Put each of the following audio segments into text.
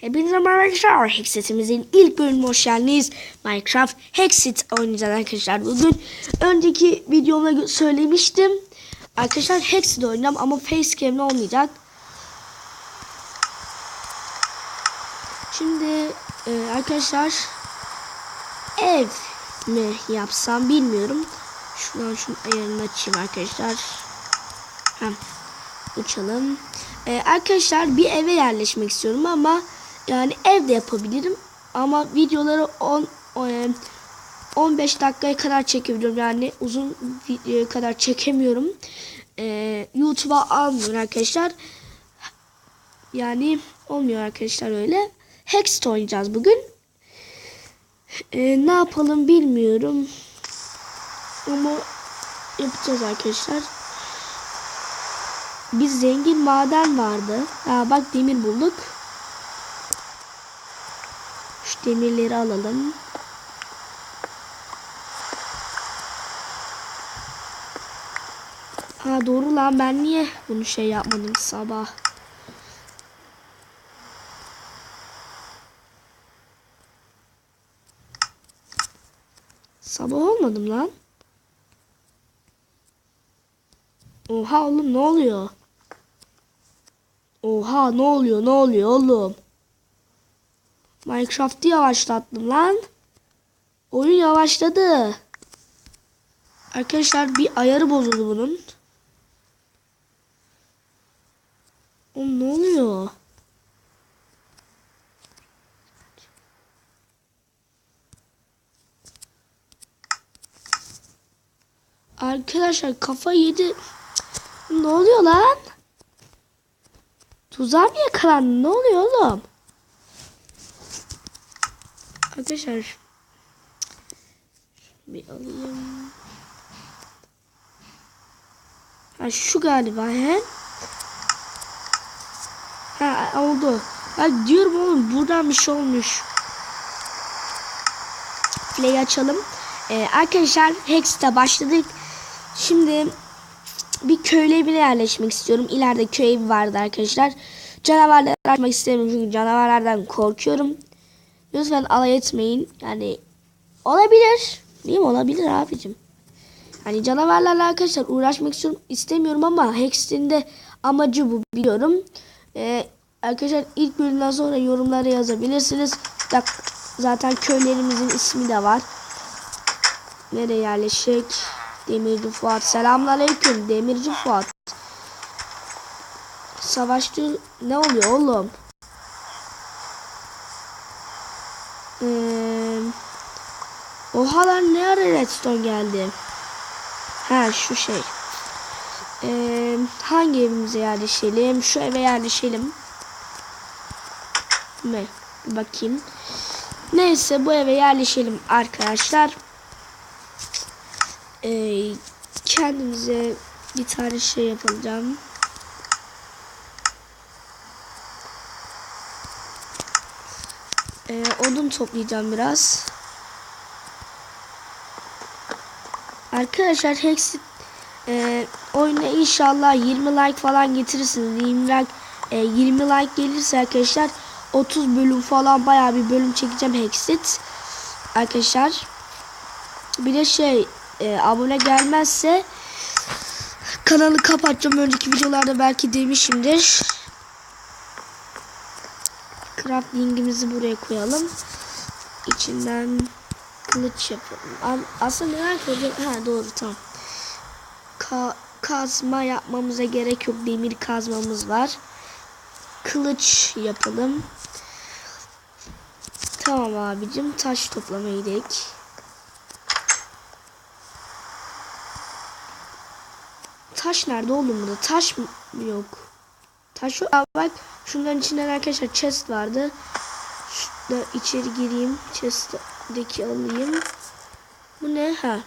Hepinize merhaba arkadaşlar. Hexit'imizin ilk bölümüne hoş geldiniz. Minecraft Hexit oynayacağız arkadaşlar bugün. Önceki videomda söylemiştim. Arkadaşlar Hexit oynayacağım ama facecam'le olmayacak. Şimdi e, arkadaşlar ev mi yapsam bilmiyorum. Şuradan şunun ayarını açayım arkadaşlar. Hem uçalım. Ee, arkadaşlar bir eve yerleşmek istiyorum ama yani evde yapabilirim. Ama videoları 10 10, 15 dakikaya kadar çekebiliyorum. Yani uzun video kadar çekemiyorum. Ee, YouTube'a almıyor arkadaşlar. Yani olmuyor arkadaşlar öyle. Hext oynayacağız bugün. Ee, ne yapalım bilmiyorum. Ama yapacağız arkadaşlar. Bir zengin maden vardı. Aa, bak demir bulduk. Demirleri alalım. Ha doğru lan ben niye bunu şey yapmadım sabah. Sabah olmadım lan. Oha oğlum ne oluyor? Oha ne oluyor ne oluyor oğlum? Minecraft'ı yavaşlattım lan. Oyun yavaşladı. Arkadaşlar bir ayarı bozuldu bunun. Oğlum ne oluyor? Arkadaşlar kafa yedi. Ne oluyor lan? Tuzağa mı yakalandın? Ne oluyor oğlum? Arkadaşlar. Bir alayım. Ha şu galiba he? Ha oldu. Ha diyorum oğlum buradan bir şey olmuş. Play açalım. Ee, arkadaşlar Hex'te başladık. Şimdi bir köy evine yerleşmek istiyorum. İleride köy evi vardı arkadaşlar. Canavarları açmak istemiyorum çünkü canavarlardan korkuyorum. Lütfen alay etmeyin. Yani olabilir. Değil mi? Olabilir abicim. Hani canavarlarla arkadaşlar uğraşmak istiyorum, istemiyorum ama Hex'in de amacı bu biliyorum. Ee, arkadaşlar ilk bölümden sonra yorumlara yazabilirsiniz. Bak, zaten köylerimizin ismi de var. Nereye yerleşik? Demirci Fuat. Selamünaleyküm Demirci Fuat. Savaşçı ne oluyor oğlum? Oha lan ne ara redstone geldi? Ha şu şey. Ee, hangi evimize yerleşelim? Şu eve yerleşelim. Bir bakayım. Neyse bu eve yerleşelim arkadaşlar. Ee, kendimize bir tane şey yapacağım. Ee, odun toplayacağım biraz. Arkadaşlar Hexit e, oyuna inşallah 20 like falan getirirsiniz. 20 like, e, 20 like gelirse arkadaşlar 30 bölüm falan bayağı bir bölüm çekeceğim Hexit. Arkadaşlar bir de şey e, abone gelmezse kanalı kapatacağım. Önceki videolarda belki demişimdir. Crafting'imizi buraya koyalım. İçinden kılıç yapalım. Aslında neler koyacağım? Ha doğru tamam. Ka kazma yapmamıza gerek yok. Demir kazmamız var. Kılıç yapalım. Tamam abicim. Taş toplamaya gidelim. Taş nerede oğlum burada? Taş mı yok? Taş yok. Aa, bak şunların içinden arkadaşlar chest vardı. Şurada içeri gireyim. Chest'deki alayım. Bu ne? Ha.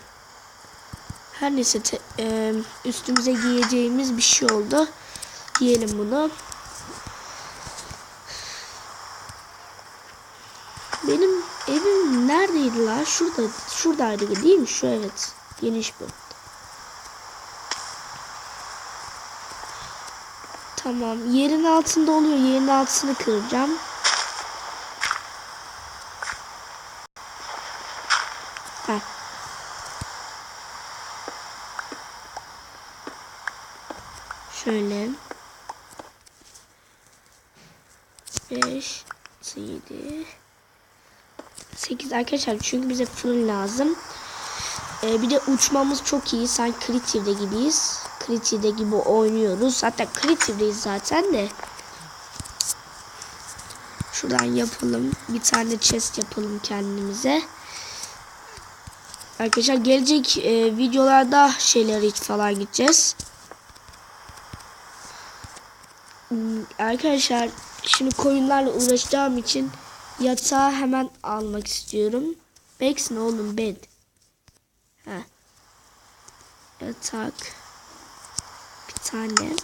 Her neyse te- e, üstümüze giyeceğimiz bir şey oldu. Giyelim bunu. Benim evim neredeydi la? Şurada, şuradaydı değil mi? Şu evet. Geniş bu. Tamam. Yerin altında oluyor. Yerin altını kıracağım. Heh. Şöyle. 5 7 8 arkadaşlar çünkü bize fırın lazım. Ee, bir de uçmamız çok iyi. Sanki Creative'de gibiyiz. Creative'de gibi oynuyoruz. Hatta Creative'deyiz zaten de. Şuradan yapalım. Bir tane chest yapalım kendimize. Arkadaşlar gelecek e, videolarda şeyler falan gideceğiz. Hmm, Arkadaşlar şimdi koyunlarla uğraşacağım için yatağı hemen almak istiyorum. Bex ne oğlum bed. Ha. Yatak. Bir tane.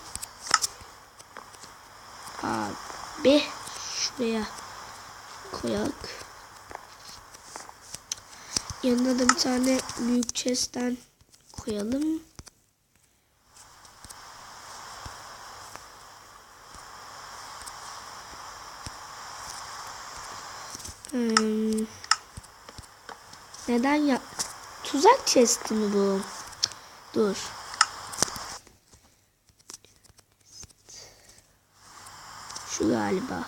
Abi şuraya koyak. Yanına da bir tane büyük chest'ten koyalım. Hmm. Neden ya? Tuzak chest'i mi bu? Dur. Şu galiba.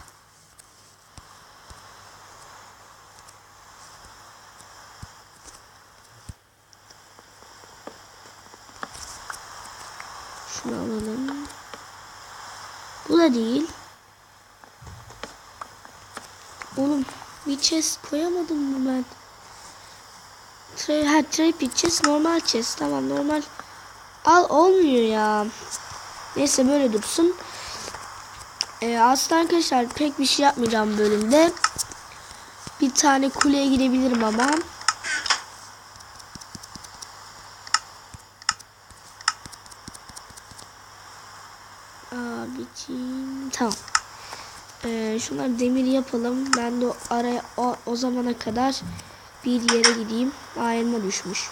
Şunu alalım. Bu da değil. Oğlum bir chest koyamadım mı ben? Tre ha trapid chest normal chest tamam normal. Al olmuyor ya. Neyse böyle dursun. Ee, aslında arkadaşlar pek bir şey yapmayacağım bölümde. Bir tane kuleye gidebilirim ama. Abicim tamam. Ee, şunları demir yapalım. Ben de o araya o, o zamana kadar bir yere gideyim. Aa elma düşmüş.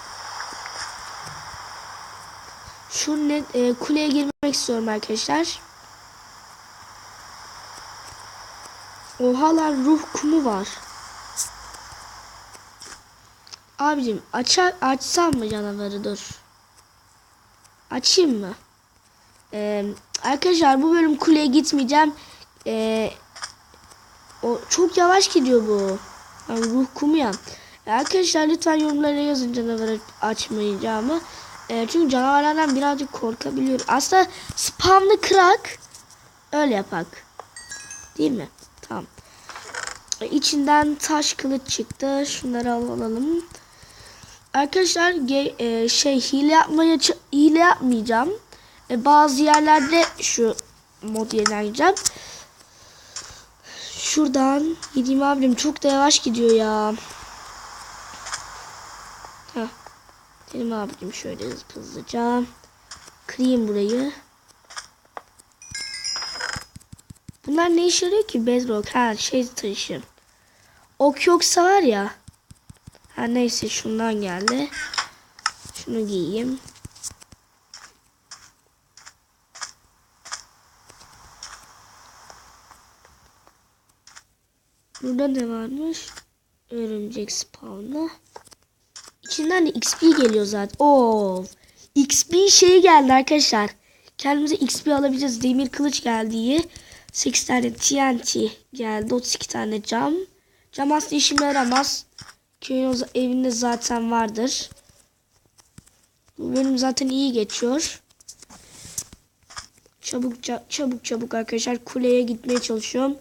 Şu ne, e, kuleye girmek istiyorum arkadaşlar. Oha lan ruh kumu var. Abicim açar, açsam mı canavarı dur. Açayım mı? Ee, arkadaşlar bu bölüm kuleye gitmeyeceğim. Ee, o çok yavaş gidiyor bu. Yani ruh kumu ya. Ee, arkadaşlar lütfen yorumlara yazın canavarı açmayacağımı. Ee, çünkü canavarlardan birazcık korkabiliyorum. Aslında spamlı kırak. Öyle yapak. Değil mi? Tamam. Ee, İçinden taş kılıç çıktı. Şunları alalım. Arkadaşlar e, şey hile yapmaya hile yapmayacağım. E, bazı yerlerde şu mod yerine gideceğim. Şuradan gideyim abim çok da yavaş gidiyor ya. Heh. Dedim abicim şöyle hızlı hızlıca. Kırayım burayı. Bunlar ne işe yarıyor ki? Bedrock. Ha şey taşı. Ok yoksa var ya. Ha neyse şundan geldi. Şunu giyeyim. Burada ne varmış? Örümcek spawn'ı. İçinden de XP geliyor zaten. Oo. XP şey geldi arkadaşlar. Kendimize XP alabileceğiz. Demir kılıç geldi iyi. 8 tane TNT geldi. 32 tane cam. Cam aslında işime yaramaz. Köyün evinde zaten vardır. Bu bölüm zaten iyi geçiyor. Çabuk ça- çabuk çabuk arkadaşlar kuleye gitmeye çalışıyorum.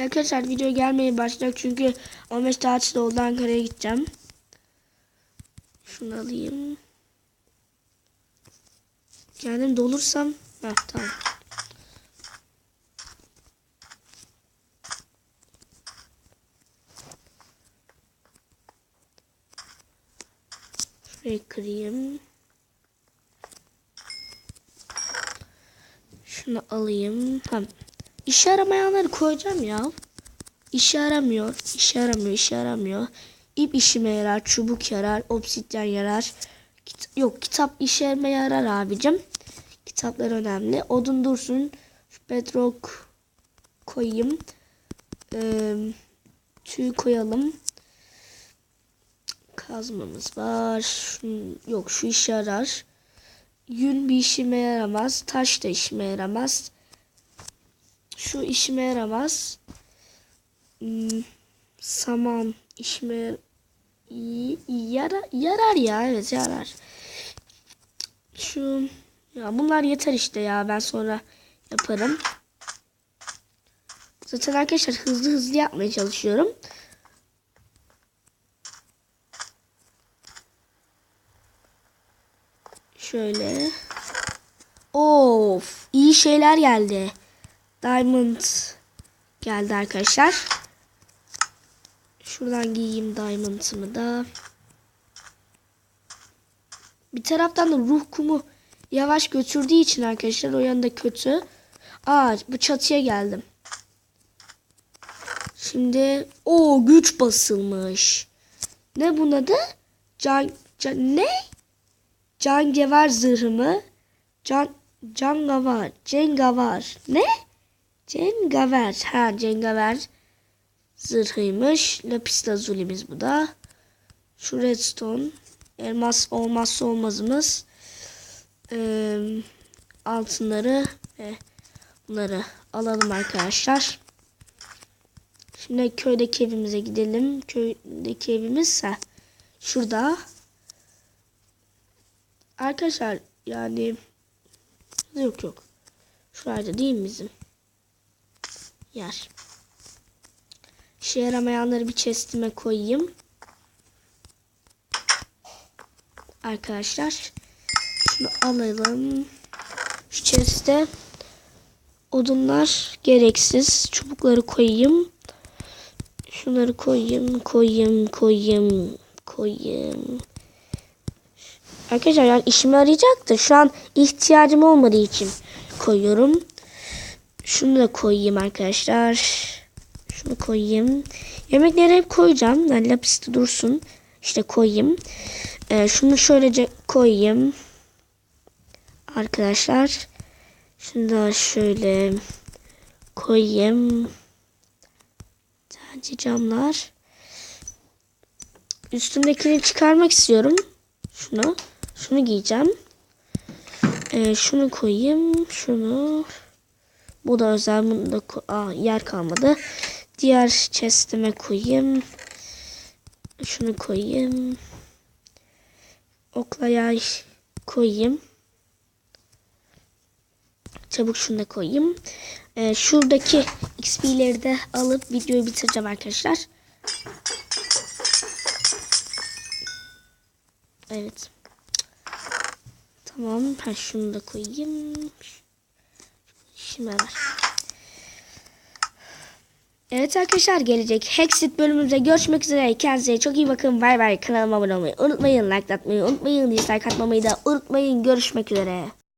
Arkadaşlar video gelmeye başlayacak çünkü 15 tatil oldu Ankara'ya gideceğim. Şunu alayım. Kendim dolursam Heh, tamam. Şurayı kırayım. Şunu alayım. Tamam. İşe yaramayanları koyacağım ya. İşe yaramıyor. İşe yaramıyor. işe yaramıyor. İp işime yarar. Çubuk yarar. Obsidyen yarar. Kit yok kitap işe yarar abicim. Kitaplar önemli. Odun dursun. Şu bedrock koyayım. Ee, tüy koyalım. Kazmamız var. Yok şu işe yarar. Yün bir işime yaramaz. Taş da işime yaramaz. Şu işime yaramaz. Hmm, saman işime yara- yarar ya evet yarar. Şu ya bunlar yeter işte ya ben sonra yaparım. Zaten arkadaşlar hızlı hızlı yapmaya çalışıyorum. Şöyle. Of, iyi şeyler geldi. Diamond geldi arkadaşlar. Şuradan giyeyim diamond'ımı da. Bir taraftan da ruh kumu yavaş götürdüğü için arkadaşlar o yanda kötü. Aa bu çatıya geldim. Şimdi o güç basılmış. Ne bunun adı? Can, can ne? Cangevar zırhı mı? Can Cangavar, Cengavar. Ne? Cengaver. Ha, Cengaver zırhıymış. Lapis lazulimiz bu da. Şu redstone. Elmas olmazsa olmazımız. Ee, altınları ve bunları alalım arkadaşlar. Şimdi köydeki evimize gidelim. Köydeki evimizse şurada. Arkadaşlar yani yok yok. Şurada değil mi bizim? Yer. İşe yaramayanları bir chestime koyayım. Arkadaşlar şunu alalım. Şu chest'e odunlar gereksiz. Çubukları koyayım. Şunları koyayım, koyayım, koyayım, koyayım. Arkadaşlar yani işime yarayacaktır. Şu an ihtiyacım olmadığı için koyuyorum. Şunu da koyayım arkadaşlar. Şunu koyayım. Yemekleri hep koyacağım. Lapiste dursun. İşte koyayım. Ee, şunu şöylece koyayım. Arkadaşlar. Şunu da şöyle koyayım. Sadece camlar. Üstümdekini çıkarmak istiyorum. Şunu. Şunu giyeceğim. Ee, şunu koyayım. Şunu. Bu da özel. Bunu da ko- Aa, yer kalmadı. Diğer chest'ime koyayım. Şunu koyayım. Okla yay koyayım. Çabuk şunu da koyayım. Ee, şuradaki XP'leri de alıp videoyu bitireceğim arkadaşlar. Evet. Tamam. Ha, şunu da koyayım. Ver. Evet arkadaşlar gelecek Hexit bölümümüzde görüşmek üzere. Kendinize çok iyi bakın. Bay bay. Kanalıma abone olmayı unutmayın. Like atmayı unutmayın. Dislike atmamayı da unutmayın. Görüşmek üzere.